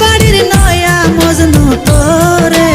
বাড়ির নয়া মজনু তোরে।